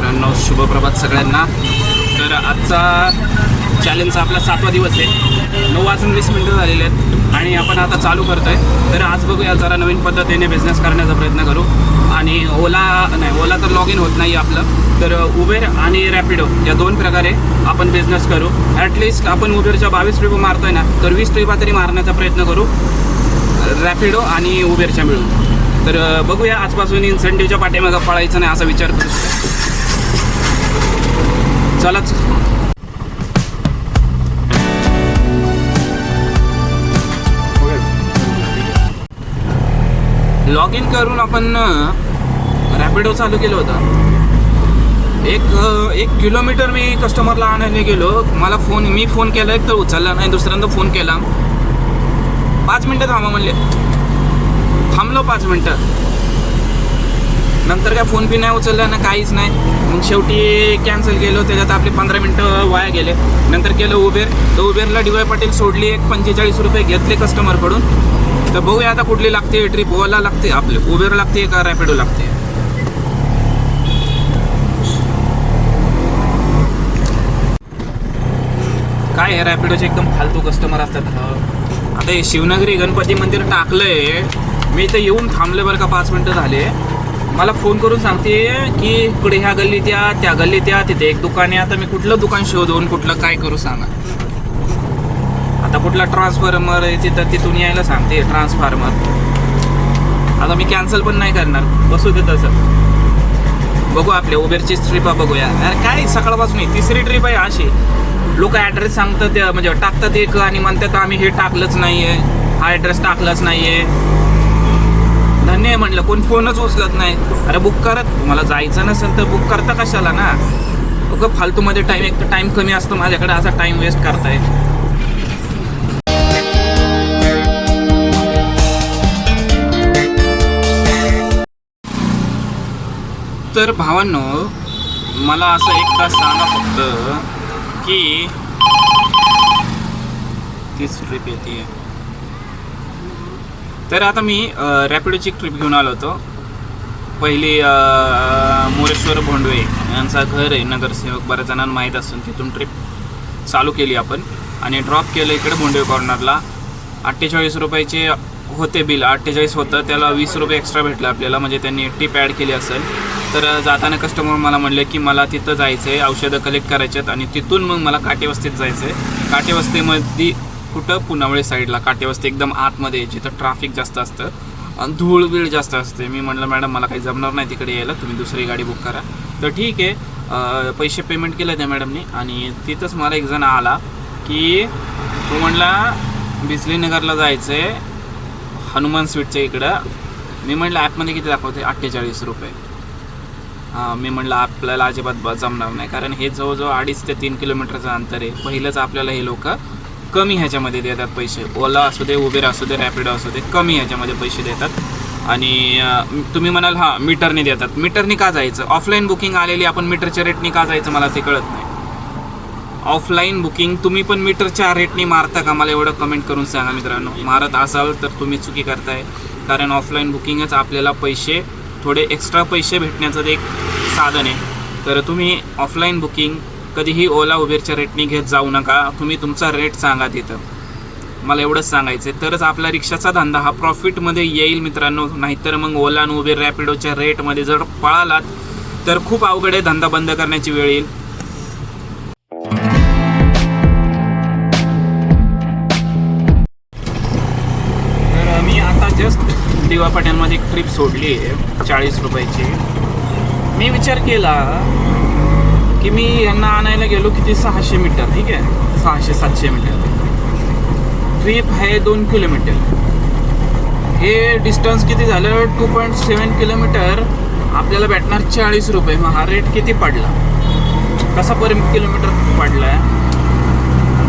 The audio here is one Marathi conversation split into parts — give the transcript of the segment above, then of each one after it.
मित्रांनो शुभप्रभात सगळ्यांना. तर आजचा चॅलेंजचा आपला सातवा दिवस आहे. नऊ वाजून वीस मिनटं झालेले आहेत आणि आपण आता चालू करतोय. तर आज बघूया जरा नवीन पद्धतीने बिझनेस करण्याचा प्रयत्न करू. आणि ओला नाही ओला तर लॉग इन होत नाही आपलं. तर उबेर आणि रॅपिडो या दोन प्रकारे आपण बिझनेस करू. ॲटलिस्ट आपण उबेरच्या बावीस ट्रिप मारतोय ना तर वीस ट्रिपा तरी मारण्याचा प्रयत्न करू. रॅपिडो आणि उबेरच्या मिळून. तर बघूया आजपासून इन्सेंटिव्हच्या पाठीमागं पळायचं नाही असा विचार करू चलाच लॉग इन करून आपण रॅपिडो चालू केलं होतं. एक एक किलोमीटर मी कस्टमरला आणायला गेलो. मला फोन मी फोन केला एक तर उचलला नाही दुसऱ्यांदा फोन केला. पाच मिनटं थांबा म्हणले. थांबलो पाच मिनटं. नंतर काय फोन बी नाही उचलला ना काहीच नाही. मग शेवटी कॅन्सल केलं त्याच्यात आपले पंधरा मिनटं वाया गेले. नंतर केलं उबेर तर उबेरला डी वाय पाटील सोडली एक पंचेचाळीस रुपये घेतले कस्टमरकडून तर बघूया आता कुठली लागते ट्रिप ओला लागते आपले. उबेर लागते का रॅपिडो लागते? काय आहे? रॅपिडोचे एकदम फालतू कस्टमर असतात. आता हे शिवनगरी गणपती मंदिर टाकलंय. मी इथं येऊन थांबले बरं का पाच मिनटं झाले. मला फोन करून सांगते की इकडे ह्या गल्लीत या त्या गल्लीत या तिथे एक दुकान आहे. आता मी कुठलं दुकान शोधून कुठलं काय करू सांगा. आता कुठला ट्रान्सफॉर्मर आहे तिथं तिथून यायला सांगते ट्रान्सफॉर्मर. आता मी कॅन्सल पण नाही करणार. बसू दे तसं. बघू आपल्या उबेरचीच ट्रिप बघूया. अरे काय सकाळपासून तिसरी ट्रिप आहे अशी. लोक ॲड्रेस सांगतात म्हणजे टाकतात एक आणि म्हणतात आम्ही हे टाकलंच नाही आहे हा ॲड्रेस टाकलाच नाही आहे धन्य आहे म्हटलं. कोण फोनच उचलत नाही. अरे बुक करत तुम्हाला जायचं नसेल तर बुक करता कशाला ना? अगं फालतूमध्ये टाईम एक तर टाईम कमी असतो. माझ्याकडे असा टाईम वेस्ट करताय. तर भावांनो मला असं एक तास सांगा फक्त की तीच ट्रिप येते तर आता मी रॅपिडोची ट्रिप घेऊन आलो होतो. पहिली मोरेश्वर भोंडवे यांचा घर आहे नगरसेवक बऱ्याच जणांना माहीत असून तिथून ट्रिप चालू केली आपण. आणि ड्रॉप केलं इकडे भोंडवे कॉर्नरला अठ्ठेचाळीस रुपयाचे होते बिल अठ्ठेचाळीस होतं त्याला वीस रुपये एक्स्ट्रा भेटलं आपल्याला म्हणजे त्यांनी टिप ॲड केली असेल. तर जाताना कस्टमर मला म्हणले की मला तिथं जायचं आहे औषधं कलेक्ट करायचे आहेत आणि तिथून मग मला काटेवस्तीत जायचं आहे काटेवस्तीमध्ये कुठं? पुनावळे साईडला काटेवस्ती एकदम आतमध्ये जिथं ट्रॅफिक जास्त असतं. आणि धूळ बीळ जास्त असते. मी म्हटलं मॅडम मला काही जमणार नाही तिकडे यायला. तुम्ही दुसरी गाडी बुक करा. तर ठीक आहे. पैसे पेमेंट केलं त्या मॅडमनी. आणि तिथंच मला एक जण आला की तो म्हणला बिजलीनगरला जायचं आहे हनुमान स्वीटच्या इकडं. मी म्हटलं ॲपमध्ये किती दाखवते? अठ्ठेचाळीस रुपये. हां मी म्हटलं आपल्याला अजिबात जमणार नाही. कारण हे जवळजवळ अडीच ते तीन किलोमीटरचं अंतर आहे. पहिलंच आपल्याला हे लोक कमी ह्याच्यामध्ये देतात पैसे. ओला असू दे उबेर असू दे रॅपिडो असू दे कमी ह्याच्यामध्ये पैसे देतात. आणि तुम्ही म्हणाल हां मीटरने देतात. मीटरने का जायचं? ऑफलाईन बुकिंग आलेली आपण मीटरच्या रेटने का जायचं? मला ते कळत नाही. ऑफलाईन बुकिंग तुम्ही पण मीटरच्या रेटने मारता का? मला एवढं कमेंट करून सांगा मित्रांनो. मारत असाल तर तुम्ही चुकी करताय. कारण ऑफलाईन बुकिंगच आपल्याला पैसे थोडे एक्स्ट्रा पैसे भेटण्याचं एक साधन आहे. तर तुम्ही ऑफलाईन बुकिंग कधीही ओला उबेरच्या रेटने घेत जाऊ नका. तुम्ही तुमचा रेट सांगा तिथं. मला एवढंच सांगायचं आहे तरच आपला रिक्षाचा धंदा हा प्रॉफिटमध्ये येईल मित्रांनो. नाहीतर मग ओला आणि उबेर रॅपिडोच्या रेटमध्ये जर पळालात तर खूप अवघड आहे धंदा बंद करण्याची वेळ येईल. तर मी आता जस्ट दिवा पाट्यांमध्ये एक ट्रिप सोडली आहे. चाळीस रुपयाची. मी विचार केला की मी यांना आणायला गेलो किती? सहाशे मीटर ठीक आहे? सहाशे सातशे मीटर. ट्रिप आहे दोन किलोमीटर. हे डिस्टन्स किती झालं? टू पॉईंट सेवन किलोमीटर आपल्याला भेटणार चाळीस रुपये. मग हा रेट किती पडला? कसा पर किलोमीटर पडला आहे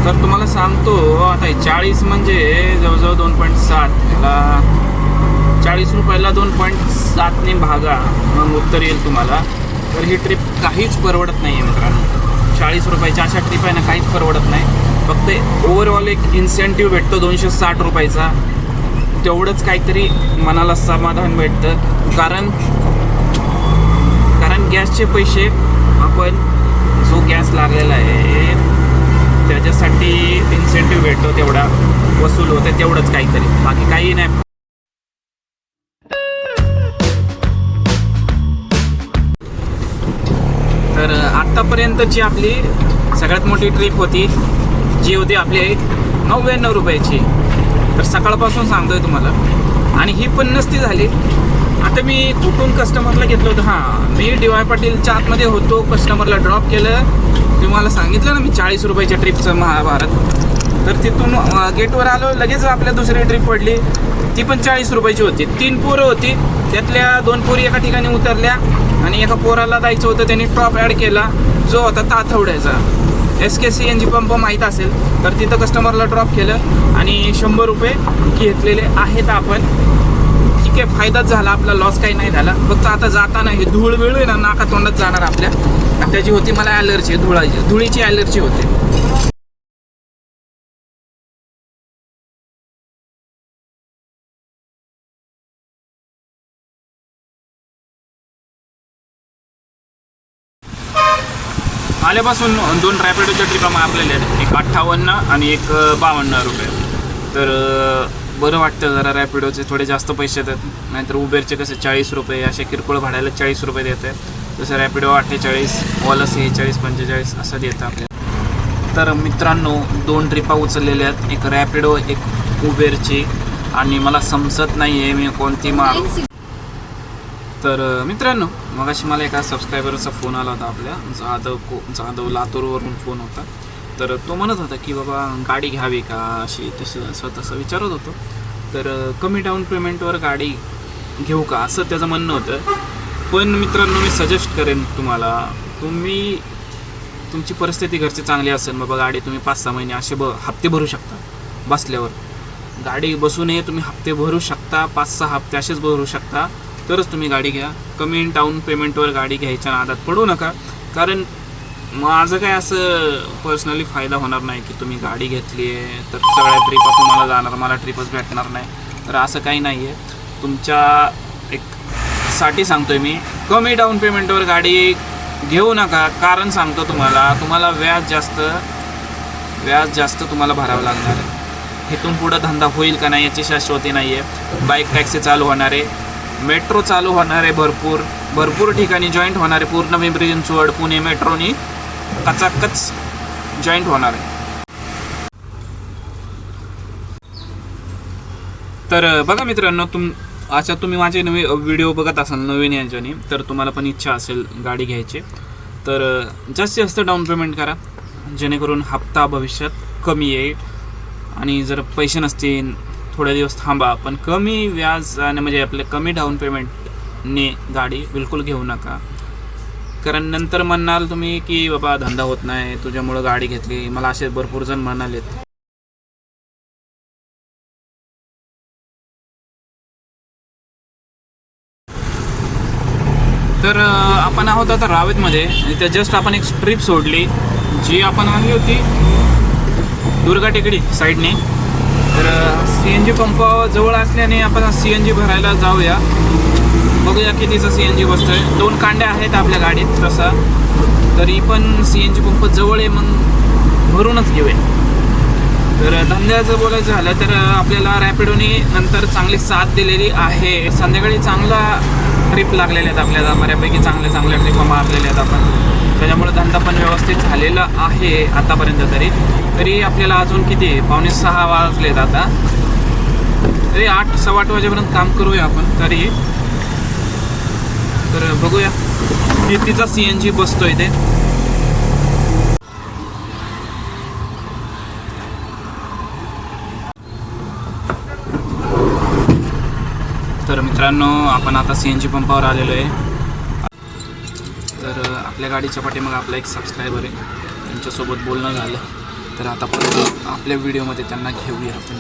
तर तुम्हाला सांगतो आता हे चाळीस म्हणजे जवळजवळ दोन पॉईंट सात. ह्याला चाळीस रुपयाला दोन पॉईंट सातने भागा. मग उत्तर येईल तुम्हाला. तर ही ट्रिप काहीच परवडत नाही आहे मित्रांनो. चाळीस रुपयाच्या अशा ट्रिप आहे ना काहीच परवडत नाही. फक्त ओव्हरऑल एक इन्सेंटिव्ह भेटतो दोनशे साठ रुपयाचा. तेवढंच काहीतरी मनाला समाधान भेटतं. कारण कारण गॅसचे पैसे आपण जो गॅस लागलेला आहे त्याच्यासाठी इन्सेंटिव्ह भेटतो तेवढा. वसूल होते तेवढंच काहीतरी. बाकी काही नाही. आत्तापर्यंतची आपली सगळ्यात मोठी ट्रिप होती जी होती आपली नव्याण्णव रुपयाची. तर सकाळपासून सांगतोय तुम्हाला. आणि ही पण नसती झाली. आता मी कुठून कस्टमरला घेतलं होतं? हां मी डी वाय पाटीलच्या आतमध्ये होतो कस्टमरला ड्रॉप केलं. तुम्हाला सांगितलं ना मी चाळीस रुपयाच्या ट्रिपचं महाभारत. तर तिथून गेटवर आलो लगेच आपल्या दुसरी ट्रिप पडली. ती पण चाळीस रुपयाची होती. तीन पोरं होती. त्यातल्या दोन पोरी एका ठिकाणी उतरल्या. आणि एका पोराला जायचं होतं त्यांनी टॉप ॲड केला जो होता ताथवड्याचा S K C N G pump माहीत असेल तर तिथं कस्टमरला ड्रॉप केलं आणि शंभर रुपये घेतलेले आहेत आपण. ठीक आहे फायदाच झाला आपला लॉस काही नाही झाला. फक्त आता जाताना हे धूळ वेळ आहे ना नाका तोंडात जाणार आपल्या. आणि त्याची होती मला ॲलर्जी धुळाची धुळीची ॲलर्जी होती. आल्यापासून दोन रॅपिडोच्या ट्रिपा मारलेल्या आहेत. एक अठ्ठावन्न आणि एक बावन्न रुपये. तर बरं वाटतं जरा रॅपिडोचे थोडे जास्त पैसे देत नाहीतर उबेरचे कसे चाळीस रुपये असे किरकोळ भाड्याला चाळीस रुपये देत आहेत. तसं रॅपिडो अठ्ठेचाळीस वॉलस सेहेचाळीस पंचेचाळीस असं देतं आपल्याला तर मित्रांनो दोन ट्रिपा उचललेल्या आहेत. एक रॅपिडो एक उबेरची. आणि मला समजत नाही आहे मी कोणती मारू. तर मित्रांनो मित्रांनो मगाशी मला एका सबस्क्रायबरचा फोन आला होता आपल्या जाधव को जाधव लातूरवरून फोन होता. तर तो म्हणत होता की बाबा गाडी घ्यावी का? अशी तसं असं तसं विचारत होतो. तर कमी डाऊन पेमेंटवर गाडी घेऊ का? असं त्याचं म्हणणं होतं. पण मित्रांनो मी सजेस्ट करेन तुम्हाला तुम्ही तुमची परिस्थिती घरची चांगली असेल बाबा गाडी तुम्ही पाच सहा महिने असे ब हप्ते भरू शकता बसल्यावर. गाडी बसूनही तुम्ही हप्ते भरू शकता पाच सहा हप्ते असेच भरू शकता. तरच तुम्ही गाडी घ्या. कमी डाऊन पेमेंटवर गाडी घ्यायच्या नादात पडू नका. कारण माझं काय असं पर्सनली फायदा होणार नाही की तुम्ही गाडी घेतली आहे तर सगळ्या ट्रिपा तुम्हाला जाणार मला ट्रिपच भेटणार नाही. तर असं काही नाही आहे तुमच्या एक साठी सांगतोय मी कमी डाऊन पेमेंटवर गाडी घेऊ नका. कारण सांगतो तुम्हाला तुम्हाला व्याज जास्त व्याज जास्त तुम्हाला भरावं लागणार आहे. इथून पुढं धंदा होईल का नाही याची शाश्वती नाही आहे बाईक टॅक्सी चालू होणार आहे. मेट्रो चालू होणार आहे भरपूर. भरपूर ठिकाणी जॉईंट होणार आहे. पूर्ण पिंपरी चिंचवड पुणे मेट्रोनी कचाकच जॉईंट होणार आहे. तर बघा मित्रांनो तुम अच्छा तुम्ही माझे नवे व्हिडिओ बघत असाल नवीन यांच्याने तर तुम्हाला पण इच्छा असेल गाडी घ्यायची. तर जास्तीत जास्त डाऊन पेमेंट करा. जेणेकरून हप्ता भविष्यात कमी येईल. आणि जर पैसे नसतील थोडे दिवस थांबा पण कमी व्याज आणि म्हणजे आपले कमी डाऊन पेमेंटने गाडी बिलकुल घेऊ नका. कारण नंतर म्हणाल तुम्ही की बाबा धंदा होत नाही तुझ्यामुळं गाडी घेतली. मला असे भरपूर जण म्हणालेत तर आपण आहोत आता रावेतमध्ये आणि त्या जस्ट आपण एक ट्रिप सोडली जी आपण आली होती. दुर्गा टेकडी साईडने. तर सी एन जी पंप जवळ असल्याने आपण सी एन जी भरायला जाऊया. बघूया कितीचं सी एन जी बसतोय. दोन कांड्या आहेत आपल्या गाडीत तसा. तरी पण सी एन जी पंप जवळ आहे मग भरूनच घेऊया. तर धंद्याचं बोलायचं झालं तर आपल्याला रॅपिडोनी नंतर चांगली साथ दिलेली आहे. संध्याकाळी चांगला ट्रिप लागलेल्या आहेत आपल्याला. बऱ्यापैकी चांगल्या चांगल्या ट्रिपा मारलेल्या आहेत आपण. त्याच्यामुळे धंदा पण व्यवस्थित झालेला आहे आतापर्यंत तरी. तरी आपल्याला अजून किती पावणे सहा वाजलेत आता. तरी आठ सव्वा आठ वाजेपर्यंत काम करूया आपण तरी. तर बघूया. तिचा सी एन जी बसतोय ते. तर मित्रांनो आपण आता सी एन जी पंपावर आलेलो आहे. तर आपल्या गाडीच्या पाठीमागे आपला एक सबस्क्रायबर आहे. त्यांच्यासोबत बोलणं झालं. तर आता परत आपल्या व्हिडिओमध्ये त्यांना घेऊया आपण.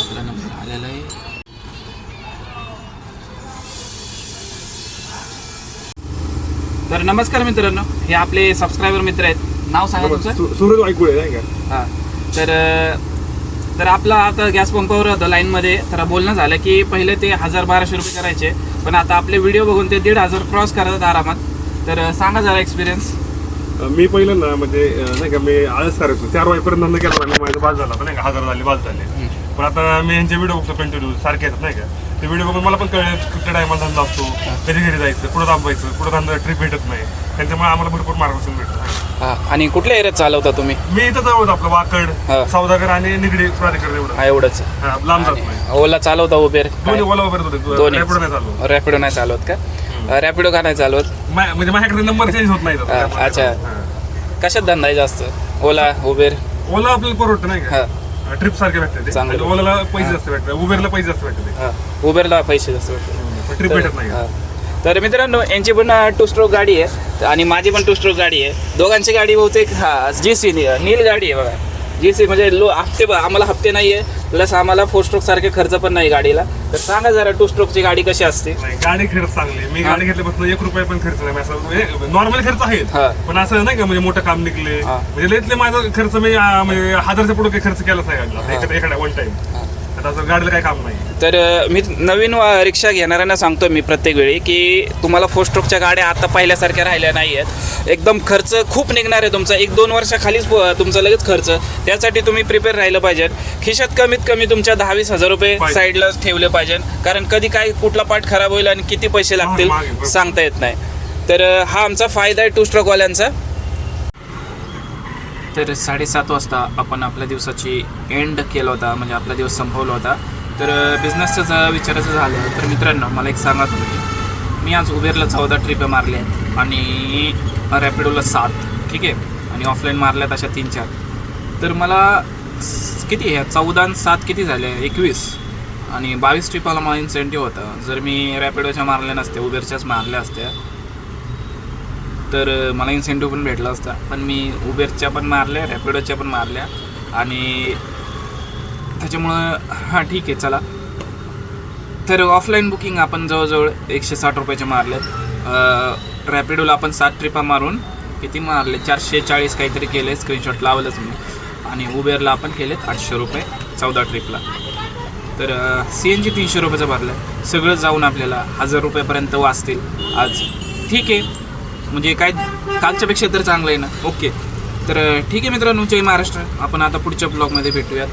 आपला नंबर आलेला आहे. तर नमस्कार मित्रांनो हे आपले सबस्क्रायबर मित्र आहेत. नाव सांगा तुमचं? सूरज नाही का? हा. तर तर आपला आता गॅस पंपावर होतं लाईनमध्ये तर बोलणं झालं की पहिले ते हजार बाराशे रुपये करायचे. पण आता आपले व्हिडिओ बघून ते दीड हजार क्रॉस करतात आरामात. तर सांगा जरा एक्सपिरियन्स मी पहिलं ना म्हणजे नाही का मी आळस करायचो. चार वाजेपर्यंत धंदा केला मी माझा बाद झाला. नाही का हजार झाली बाद झाले. पण आता मी यांचे व्हिडिओ बघतो कंटिन्यू सारखे येतात नाही का. ते व्हिडिओ बघून मला पण कळलं कुठल्या टायमाला धंदा असतो कधी घरी जायचं कुठं थांबायचं कुठं धंदा ट्रिप भेटत नाही. त्यांच्यामुळे आम्हाला भरपूर मार्गदर्शन भेटतं हा आणि कुठल्या एरियात चालवता तुम्ही? मी इथं जवळ आपलं हा. वाकड सौदागर आणि निगडी प्राधिकरण एवढं. हा एवढंच. हा, लांब जात नाही. ओला चालवता उबेर दोन्ही ओला वगैरे होते दोन्ही. रॅपिडो नाही चालू रॅपिडो नाही चालवत का? रॅपिडो का नाही चालवत मा- म्हणजे माझ्याकडे नंबर चेंज होत नाही. हा, अच्छा. हा. कशात धंदा आहे जास्त ओला उबेर ओला आपल्याला परवडतं नाही हा का ट्रिप सारखे भेटते ते चांगलं. आणि ओलाला पैसे जास्त भेटतात उबेरला पैसे जास्त भेटते हा उबेरला पैसे जास्त भेटतात. ट्रिप भेटत नाही हा. तर मित्रांनो यांची पण टू स्ट्रोक गाडी आहे आणि माझी पण टू स्ट्रोक गाडी आहे दोघांची गाडी बहुतेक हा जी सी नील गाडी आहे बघा जी सी म्हणजे लो हप्ते आम्हाला हप्ते नाही आहे प्लस आम्हाला फोर स्ट्रोक सारखे खर्च पण नाही गाडीला. तर सांगा जरा टू स्ट्रोकची गाडी कशी असते? नाही गाडी खर्च चांगली मी गाडी घेतल्यापासून एक रुपया पण खर्च नाही. असं नॉर्मल खर्च आहेत. हा. पण असं नाही का म्हणजे मोठं काम निघले. हा. म्हणजे लयतले माझा खर्च मी अं, म्हणजे हजारच्या पुढे काही खर्च केलाच नाही गाडीला. एखाद्या एखाद्या वन टाइम गाडीला काम नाही. तर मी नवीन रिक्षा घेणाऱ्यांना सांगतो मी प्रत्येक वेळी की तुम्हाला फोर स्ट्रोकच्या गाड्या आता पहिल्यासारख्या राहिल्या नाही आहेत एकदम खर्च खूप निघणार आहे तुमचा. एक दोन वर्षाखालीच तुमचा लगेच खर्च. त्यासाठी तुम्ही प्रिपेअर राहिलं पाहिजे. खिशात कमीत कमी तुमच्या दहा वीस हजार रुपये. साईडला ठेवले पाहिजे. कारण कधी काय कुठला पार्ट खराब होईल आणि किती पैसे लागतील. सांगता येत नाही. तर हा आमचा फायदा आहे टू स्ट्रोकवाल्यांचा तर साडेसात वाजता आपण आपल्या दिवसाची एंड केला होता म्हणजे आपला दिवस संपवला होता. तर बिझनेसचं जर विचारायचं झालं. तर मित्रांनो मला एक सांगा तुम्ही. मी आज उबेरला चौदा ट्रिप मारल्या आहेत आणि रॅपिडोला सात ठीक आहे? आणि ऑफलाईन मारल्यात अशा तीन चार. तर मला किती ह्या चौदा आणि सात किती झाले? एकवीस. आणि बावीस ट्रिपाला मला इन्सेंटिव्ह होतं. जर मी रॅपिडोच्या मारल्या नसत्या उबेरच्याच मारल्या असत्या तर मला इन्सेंटिव्ह पण भेटला असता. पण मी उबेरच्या पण मारल्या रॅपिडोच्या पण मारल्या आणि त्याच्यामुळं हां ठीक आहे चला. तर ऑफलाईन बुकिंग आपण जवळजवळ एकशे साठ रुपयाचे मारलेत रॅपिडोला आपण सात ट्रिपा मारून किती मारले? चारशे चाळीस काहीतरी केले स्क्रीनशॉट लावलंच मी. आणि उबेरला आपण केलेत आठशे रुपये चौदा ट्रिपला तर सी एन जी तीनशे रुपयाचं भरलं सगळं जाऊन आपल्याला हजार रुपयापर्यंत वाचतील आज. ठीक आहे. म्हणजे काय कालच्यापेक्षा तर चांगलं आहे ना. ओके. तर ठीक आहे मित्रांनो जय महाराष्ट्र. आपण आता पुढच्या ब्लॉगमध्ये भेटूयात.